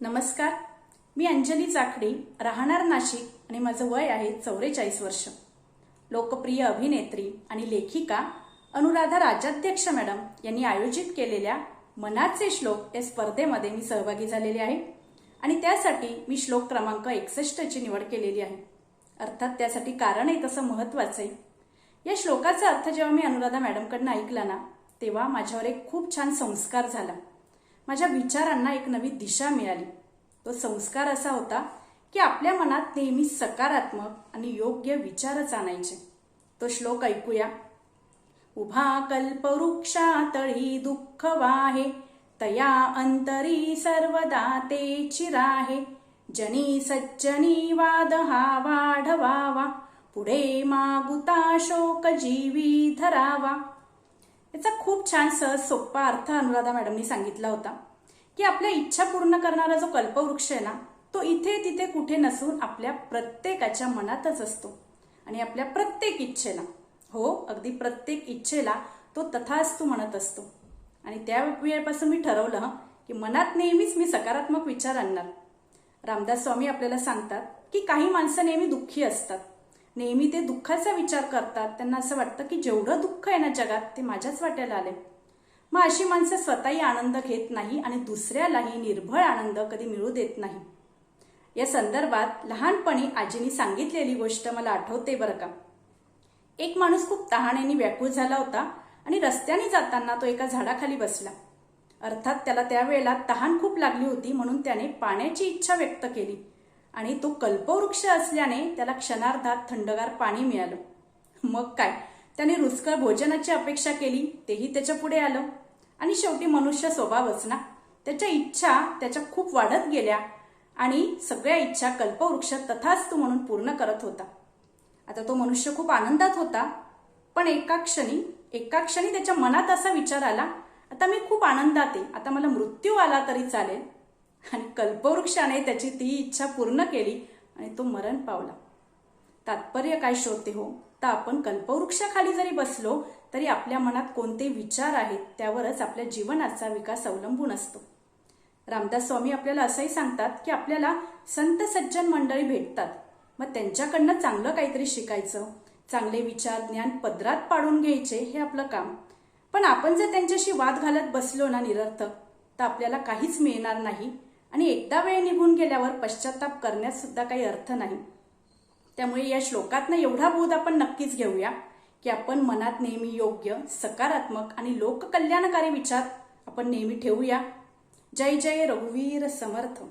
नमस्कार. मी अंजली चाकडी राहणार नाशिक आणि माझं वय आहे चौवेचाळीस वर्ष. लोकप्रिय अभिनेत्री आणि लेखिका अनुराधा राजाध्यक्ष मॅडम यांनी आयोजित केलेल्या मनाचे श्लोक या स्पर्धेमध्ये मी सहभागी झालेले आहे आणि त्यासाठी मी श्लोक क्रमांक एकसष्टची निवड केलेली आहे. अर्थात त्यासाठी कारण आहे तसं महत्वाचं आहे. या श्लोकाचा अर्थ जेव्हा मी अनुराधा मॅडमकडनं ऐकला ना तेव्हा माझ्यावर एक खूप छान संस्कार झाला. माझ्या विचारांना एक नवी दिशा मिळाली. तो संस्कार असा होता की आपल्या मनात नेहमी सकारात्मक आणि योग्य विचारच आणायचे. तो श्लोक ऐकूया. उभा कल्पवृक्षातळी दुःख वाहे तया अंतरी सर्वदा ते चिराहे. जनी सज्जनी वाद हा वाढवावा पुढे मागुता शोक जीवी धरावा. याचा खूप छान सहज सोपा अर्थ अनुराधा मॅडमनी सांगितला होता की आपल्या इच्छा पूर्ण करणारा जो कल्पवृक्ष आहे ना तो इथे तिथे कुठे नसून आपल्या प्रत्येकाच्या मनातच असतो. आणि आपल्या प्रत्येक इच्छेला हो अगदी प्रत्येक इच्छेला तो तथास्तू म्हणत असतो. आणि त्या वेळेपासून मी ठरवलं की मनात नेहमीच मी सकारात्मक विचार आणणार. रामदास स्वामी आपल्याला सांगतात की काही माणसं नेहमी दुःखी असतात. नेहमी ते दुःखाचा विचार करतात. त्यांना असं वाटतं की जेवढं दुःख आहे ना जगात ते माझ्याच वाट्याला आले मग अशी माणसं स्वतःही आनंद घेत नाही आणि दुसऱ्यालाही निर्भळ आनंद कधी मिळू देत नाही. या संदर्भात लहानपणी आजीनी सांगितलेली गोष्ट मला आठवते बरं का. एक माणूस खूप तहाण्याने व्याकुळ झाला होता आणि रस्त्याने जाताना तो एका झाडाखाली बसला. अर्थात त्याला त्यावेळेला तहान खूप लागली होती म्हणून त्याने पाण्याची इच्छा व्यक्त केली. आणि तो कल्पवृक्ष असल्याने त्याला क्षणार्धात थंडगार पाणी मिळालं. मग काय? त्याने रुचकर भोजनाची अपेक्षा केली तेही त्याच्या पुढे आलं. आणि शेवटी मनुष्य स्वभावच ना? त्याच्या इच्छा त्याच्या खूप वाढत गेल्या आणि सगळ्या इच्छा कल्पवृक्ष तथास्तू म्हणून पूर्ण करत होता. आता तो मनुष्य खूप आनंदात होता. पण एका क्षणी एका क्षणी त्याच्या मनात असा विचार आला आता मी खूप आनंदात आहे. आता मला मृत्यू आला तरी चालेल. आणि कल्पवृक्षाने त्याची ती इच्छा पूर्ण केली आणि तो मरण पावला. तात्पर्य काय श्रोते हो? तर आपण कल्पवृक्षाखाली जरी बसलो तरी आपल्या मनात कोणते विचार आहेत त्यावरच आपल्या जीवनाचा विकास अवलंबून असतो. रामदास स्वामी आपल्याला असंही सांगतात की आपल्याला संत सज्जन मंडळी भेटतात. मग त्यांच्याकडनं चांगलं काहीतरी शिकायचं चांगले विचार ज्ञान पदरात पाडून घ्यायचे हे आपलं काम. पण आपण जर त्यांच्याशी वाद घालत बसलो ना निरर्थक तर आपल्याला काहीच मिळणार नाही. आणि एकदा वेळ निघून गेल्यावर पश्चाताप करण्यात सुद्धा काही अर्थ नाही. त्यामुळे या श्लोकातनं एवढा बोध आपण नक्कीच घेऊया की आपण मनात नेहमी योग्य सकारात्मक आणि लोककल्याणकारी विचार आपण नेहमी ठेवूया. जय जय रघुवीर समर्थ.